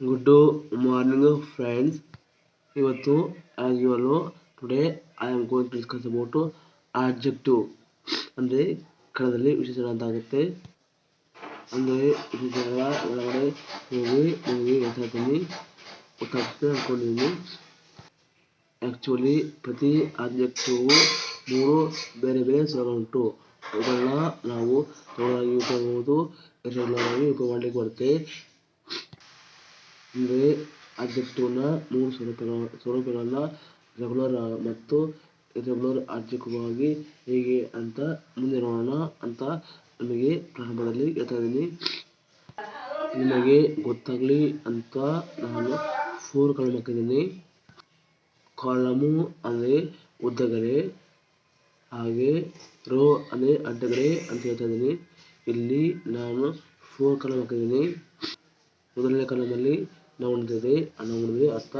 Good morning friends ಇವತ್ತು as usual today I am going to discuss about objective ಅಂದರೆ ಕನ್ನಡದಲ್ಲಿ ವಿಶೇಷಣ ಅಂತ ಆಗುತ್ತೆ ಅಂದರೆ ವಿಶೇಷಣಗಳ ಒಳಗಡೆ ಹೋಗಿ ನಿಮಗೆ ಹೇಳ್ತೀನಿ ಗೊತ್ತಾಗ್ತದೆ ಅಂದ್ಕೊಂಡಿದ್ದೀನಿ ಆ್ಯಕ್ಚುಲಿ ಪ್ರತಿ ಆಬ್ಜೆಕ್ಟಿವ್ ಮೂರು ಬೇರೆ ಬೇರೆ ಸ್ವರಗಳುಂಟು ಅವುಗಳನ್ನ ನಾವು ತಗೊಳ್ಳಾಗಿ ಉಪಯೋಗಬಹುದು ಇರೆಗ್ಯುಲರ್ ಆಗಿ ಉಪಯೋಗ ಮಾಡಲಿಕ್ಕೆ ಬರುತ್ತೆ ಅಂದರೆ ಆಬ್ಜೆಕ್ಟಿವ್ನ ಮೂರು ಸ್ವರೂಪಗಳ ಸ್ವರೂಪಗಳನ್ನ ರೆಗ್ಯುಲರ್ ಮತ್ತು ಇರೆಗ್ಯುಲರ್ ಆಬ್ಜೆಕ್ಟಿವ್ಗಳಾಗಿ ಹೇಗೆ ಅಂತ ಮುಂದೆ ನೋಡೋಣ ಅಂತ ನಿಮಗೆ ಪ್ರಾರಂಭದಲ್ಲಿ ಹೇಳ್ತಾ ಇದ್ದೀನಿ ನಿಮಗೆ ಗೊತ್ತಾಗಲಿ ಅಂತ ನಾನು ಫೋರ್ ಕಾಲಮ್ ಹಾಕಿದ್ದೀನಿ. ಕಾಲಮು ಅಂದರೆ ಉದ್ದಗರೆ ಹಾಗೆ ರೋ ಅಂದರೆ ಅಡ್ಡಗರೆ ಅಂತ ಹೇಳ್ತಾ ಇದ್ದೀನಿ ಇಲ್ಲಿ ನಾನು ಫೋರ್ ಕಾಲಮ್ ಹಾಕಿದ್ದೀನಿ. ಮೊದಲನೇ ಕಾಲಮಲ್ಲಿ ನಾವು ಹೊಂದಿದೆ ಅನ್ನ ಅರ್ಥ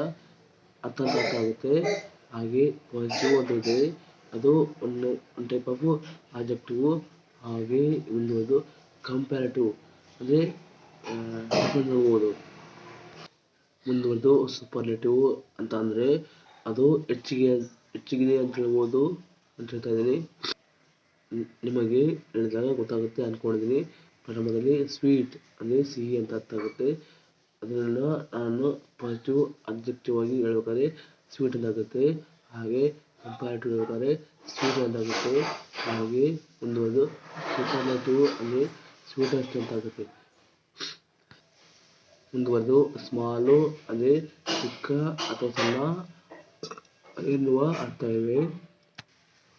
ಅಂತ ಅರ್ಥ ಆಗುತ್ತೆ. ಹಾಗೆ ಅಂತ ಅದು ಒಂದು ಒಂದು ಟೈಪ್ ಆಫ್ ಆಬ್ಜೆಕ್ಟಿವ್ ಹಾಗೆ ಒಂದು ಕಂಪ್ಯಾರಿಟಿವ್ ಅಂದರೆ ನೋಡ್ಬೋದು ಮುಂದುವರೆದು ಸೂಪರ್ಲೇಟಿವ್ ಅಂತ ಅಂದರೆ, ಅದು ಹೆಚ್ಚಿಗೆ, ಹೆಚ್ಚಿಗಿದೆ ಅಂತ ಹೇಳ್ಬೋದು ಅಂತ ಹೇಳ್ತಾ ಇದ್ದೀನಿ. ನಿಮಗೆ ಹೇಳಿದಾಗ ಗೊತ್ತಾಗುತ್ತೆ ಅಂದ್ಕೊಂಡಿದ್ದೀನಿ ಪ್ರಾರಂಭದಲ್ಲಿ ಸ್ವೀಟ್ ಅಂದರೆ ಸಿಹಿ ಅಂತ ಅರ್ಥ ಆಗುತ್ತೆ. ಅದನ್ನು ನಾನು ಪಾಸಿಟಿವ್ ಅಬ್ಜೆಕ್ಟಿವ್ ಆಗಿ ಹೇಳ್ಬೇಕಾದ್ರೆ ಸ್ವೀಟ್ ಅಂತಾಗುತ್ತೆ ಹಾಗೆ ಕಂಪ್ಯಾರಿಟಿವ್ ಹೇಳ್ಬೇಕಾದ್ರೆ ಸ್ವೀಟ್ ಅಂತಾಗುತ್ತೆ ಹಾಗೆ ಒಂದು ಸೂಪರ್ಲೇಟಿವ್ ಅಂದರೆ ಸ್ವೀಟೆಸ್ಟ್ ಅಂತಾಗುತ್ತೆ. ಮುಂದುವರೆದು ಸ್ಮಾಲು ಅಂದರೆ ಚಿಕ್ಕ ಅಥವಾ ಸಣ್ಣ ಎನ್ನುವ ಅರ್ಥ ಇವೆ.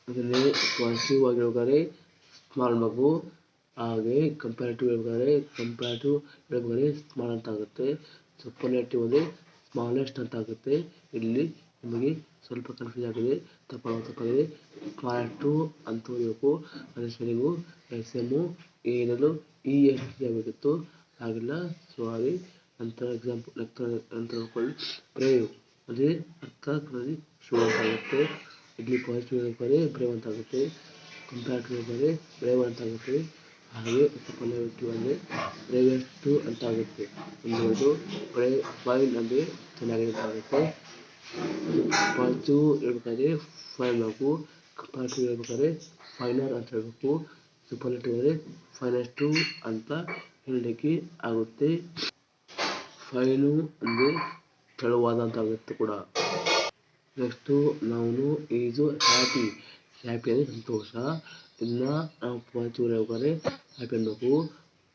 ಅದನ್ನೇ ಪಾಸಿಟಿವ್ ಆಗಿ ಹೇಳ್ಬೇಕಾದ್ರೆ ಸ್ಮಾಲ್ ಮಗು ಹಾಗೆ ಕಂಪ್ಯಾರಿಟಿವ್ ಹೇಳ್ಬೇಕಾದ್ರೆ ಕಂಪ್ಯಾರಿಟಿವ್ ಹೇಳ್ಬೇಕಾದ್ರೆ ಸ್ಮಾಲ್ ಅಂತ ಆಗುತ್ತೆ. ಸೂಪರ್ಲೇಟಿವ್ ಅಂದರೆ ಸ್ಮಾಲೆಸ್ಟ್ ಅಂತ ಆಗುತ್ತೆ. ಇಲ್ಲಿ ನಿಮಗೆ ಸ್ವಲ್ಪ ಕನ್ಫ್ಯೂಸ್ ಆಗಿದೆ ತಪ್ಪಾಗ ತಪ್ಪಾಗಿದೆ. ಕ್ವಾರ್ಟು ಅಂತ ಓದಬೇಕು. ಅದೇ ಸ್ಪೆಲ್ಲಿಂಗು ಎಸ್ ಎಮ್ಮು ಏನಲು ಇ ಎಸ್ ಆಗಬೇಕಿತ್ತು ಆಗಿಲ್ಲ ಸಾರಿ ನಂತರ ಎಕ್ಸಾಂಪಲ್ ಲೆಕ್ಕ ಅಂತ ಹೇಳ್ಕೊಳ್ಳಿ ಬ್ರೇವ್ ಅದೇ ಅರ್ಥ ಕನ್ನಡಿ ಶೋ ಅಂತ ಆಗುತ್ತೆ. ಇಲ್ಲಿ ಪಾಸಿಟಿವ್ ಹೇಳ್ಬೇಕಾದ್ರೆ ಬ್ರೇವ್ ಅಂತ ಆಗುತ್ತೆ. ಕಂಪ್ಯಾರಿಟಿವ್ ಹೇಳ್ಬೇಕಾದ್ರೆ ಬ್ರೇವ್ ಅಂತ ಆಗುತ್ತೆ. ಹಾಗೆ ಸೂಪರ್ಲೇಟಿವ್ ಅಂದರೆ ಟು ಅಂತ ಆಗುತ್ತೆ ಒಂದು ಫೈಲ್ ಫೈನ್ ಅಂದರೆ ಚೆನ್ನಾಗಿರುತ್ತೆ ಆಗುತ್ತೆ ಹೇಳ್ಬೇಕಾದ್ರೆ ಹೇಳ್ಬೇಕಾದ್ರೆ ಫೈನ್ ಪಾರ್ಟ್ ಟು ಹೇಳ್ಬೇಕಾದ್ರೆ ಫೈನರ್ ಅಂತ ಹೇಳಬೇಕು. ಸೂಪರ್ಲೇಟಿವ್ ಅಂದರೆ ಫೈನೆಸ್ಟು ಅಂತ ಹೇಳಲಿಕ್ಕೆ ಆಗುತ್ತೆ. ಫೈನು ಅಂದರೆ ತೆಳುವಾದ ಆಗುತ್ತೆ ಕೂಡ. ನೆಕ್ಸ್ಟು ನಾವು ಈಸು ಹ್ಯಾಪಿ ಹ್ಯಾಪಿ ಅಂದರೆ ಸಂತೋಷ ನಾವು ಪಾಸಿಟಿವ್ ಹೇಳ್ಬೇಕಾದ್ರೆ ಹ್ಯಾಪಿ ಅನ್ನಬೇಕು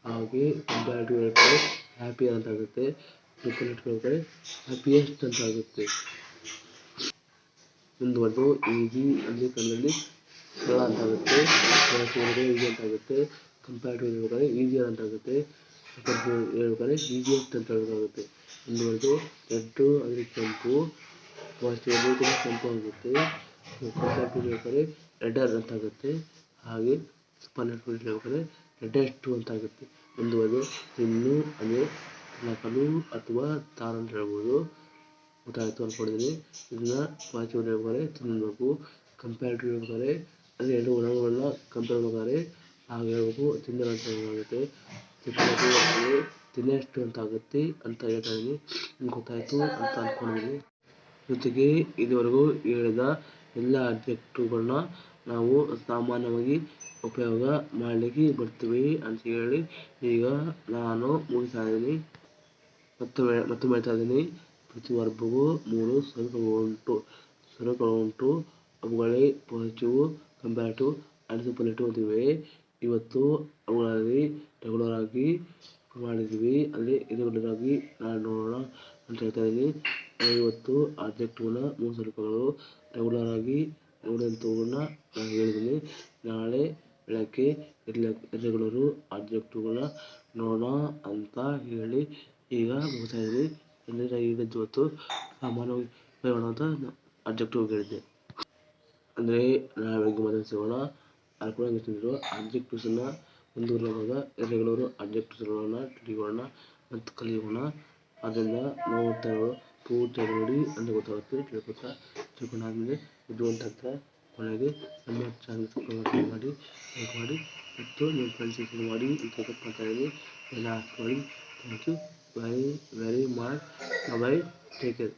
ಹಾಗೆ ಕಂಪ್ಯಾರಿಟಿವ್ ಹೇಳ್ಬೇಕಾದ್ರೆ ಹ್ಯಾಪಿ ಅಂತ ಆಗುತ್ತೆ. ಸೂಪರ್ಲೇಟಿವ್ ಹೇಳ್ಬೇಕಾದ್ರೆ ಹ್ಯಾಪಿಯೆಸ್ಟ್ ಅಂತ ಮುಂದುವರೆದು ಈಜಿ ಅಂದರೆ ಕನ್ನಡದಲ್ಲಿ ಸರಳ ಅಂತ ಈಸಿ ಅಂತ ಆಗುತ್ತೆ. ಕಂಪ್ಯಾರಿಟಿವ್ ಹೇಳ್ಬೇಕಾದ್ರೆ ಈಜಿ ಅಂತ ಆಗುತ್ತೆ. ಹೇಳ್ಬೇಕಾದ್ರೆ ಈಜಿಯೆಸ್ಟ್ ಅಂತ ಹೇಳಬೇಕಾಗುತ್ತೆ ಮುಂದುವರೆದು ರೆಡ್ಡು ಅಂದರೆ ಕೆಂಪು ಪಾಸಿಟಿವ್ ಅಂದರೆ ಕೆಂಪು ಆಗುತ್ತೆ. ಹೇಳ್ಬೇಕಾದ್ರೆ ರೆಡರ್ ಅಂತ ಆಗುತ್ತೆ. ಹಾಗೆ ಸೂಪರ್ಲೇಟಿವ್ ಹೇಳ್ಬೇಕಾದ್ರೆ ಟು ಅಂತ ಆಗುತ್ತೆ. ಮುಂದುವರೆದು ಇನ್ನು ಅಂದರೆ ನಕಲು ಅಥವಾ ತಾರ ಅಂತ ಹೇಳ್ಬೋದು. ಗೊತ್ತಾಯಿತು ಅಂದ್ಕೊಂಡಿದ್ದೀನಿ ಇದನ್ನ ಪಾಸಿಟಿವ್ ಹೇಳ್ಬೇಕಾದ್ರೆ ತಿನ್ನಬೇಕು. ಕಂಪ್ಯಾರಿಟಿವ್ ಹೇಳ್ಬೇಕಾದ್ರೆ ಅಂದರೆ ಎರಡು ಒಣಗಳನ್ನ ಕಂಪೇರ್ ಮಾಡ್ಬೇಕಾದ್ರೆ ಹಾಗೆ ಹೇಳ್ಬೇಕು. ತಿನ್ನಲು ಅಂತ ಅಂದರೆ ತಿನ್ನೆಷ್ಟು ಅಂತ ಆಗುತ್ತೆ ಅಂತ ಹೇಳ್ತಾ ಇದ್ದೀನಿ ಗೊತ್ತಾಯಿತು ಅಂತ ಅಂದ್ಕೊಂಡಿದ್ದೀನಿ. ಜೊತೆಗೆ ಇದುವರೆಗೂ ಹೇಳಿದ ಎಲ್ಲ ಆಬ್ಜೆಕ್ಟಿವ್ಗಳನ್ನ ನಾವು ಸಾಮಾನ್ಯವಾಗಿ ಉಪಯೋಗ ಮಾಡ್ಲಿಕ್ಕೆ ಬರ್ತೀವಿ ಅಂತ ಹೇಳಿ ಈಗ ನಾನು ಮುಗಿಸ್ತಾ ಇದ್ದೀನಿ. ಮತ್ತೊಮ್ಮೆ ಮತ್ತೊಮ್ಮೆ ಹೇಳ್ತಾ ಇದ್ದೀನಿ. ಪ್ರತಿ ವರ್ಗವು ಮೂರು ಸ್ವರಗಳು ಉಂಟು. ಅವುಗಳೇ ಪಾಸಿಟಿವ್, ಕಂಪ್ಯಾರಿಟಿವ್ ಆ್ಯಂಡ್ ಸೂಪರ್ಲೇಟಿವ್ ಅಂತಿವೆ ಇವತ್ತು ಅವುಗಳಲ್ಲಿ ರೆಗ್ಯುಲರ್ ಆಗಿ ಮಾಡಿದ್ದೀವಿ. ಅಲ್ಲಿ ರೆಗ್ಯುಲರ್ ಆಗಿ ನಾಳೆ ನೋಡೋಣ ಅಂತ ಹೇಳ್ತಾ ಇದ್ದೀನಿ. ಇವತ್ತು ಆಬ್ಜೆಕ್ಟಿವ್ನ ಮೂರು ಸ್ವರೂಪಗಳು ರೆಗ್ಯುಲರ್ ಆಗಿ ನೋಡುವಂಥವುಗಳನ್ನ ನಾನು ಹೇಳಿದ್ದೀನಿ ನಾಳೆ ಬೆಳಗ್ಗೆ ಇರ್ಲ ಇರೆಗ್ಯುಲರು ಆಬ್ಜೆಕ್ಟಿವ್ಗಳನ್ನ ನೋಡೋಣ ಅಂತ ಹೇಳಿ ಈಗ ಮುಗಿಸ್ತಾ ಇದ್ದೀನಿ ಎಲ್ಲರ ಹೇಳಿದ್ದು ಇವತ್ತು ಸಾಮಾನ್ಯವಾಗಿ ಹೇಳೋಣ ಅಂತ ಆಬ್ಜೆಕ್ಟಿವ್ ಹೇಳಿದ್ದೆ. ಅಂದರೆ ನಾಳೆ ಬೆಳಗ್ಗೆ ಮತ್ತೆ ಸಿಗೋಣ. ಗೊತ್ತಿದ್ರು ಆಬ್ಜೆಕ್ಟಿವ್ಸನ್ನು ಮುಂದುವರೆಯುವಾಗ ಇರೆಗ್ಯುಲರು ಆಬ್ಜೆಕ್ಟಿವ್ಸ್ಗಳನ್ನ ತಿಳಿಯೋಣ ಮತ್ತು ಕಲಿಯೋಣ. ಅದನ್ನು ನೋಡ್ತಾ ಪೂರ್ತಿಯಾಗಿ ನೋಡಿ ಅಂತ ಗೊತ್ತಾಗುತ್ತೆ ತಿಳ್ಕೊತಾ ತಿಳ್ಕೊಂಡಾದ್ಮೇಲೆ ಅಂತ ಆಗ್ತಾ ಕೊನೆಗೆ ನಮ್ಮ ಚಾನಲ್ ಸಬ್ಸ್ಕ್ರೈಬ್ ಮಾಡಿ ಲೈಕ್ ಮಾಡಿ, ಮತ್ತು ನಿಮ್ಮ ಫ್ರೆಂಡ್ಸ್ ಮಾಡಿ ಅಂತ ಇದ್ದೀನಿ. ಎಲ್ಲ ಮಾಡಿ thank you very very much bye take care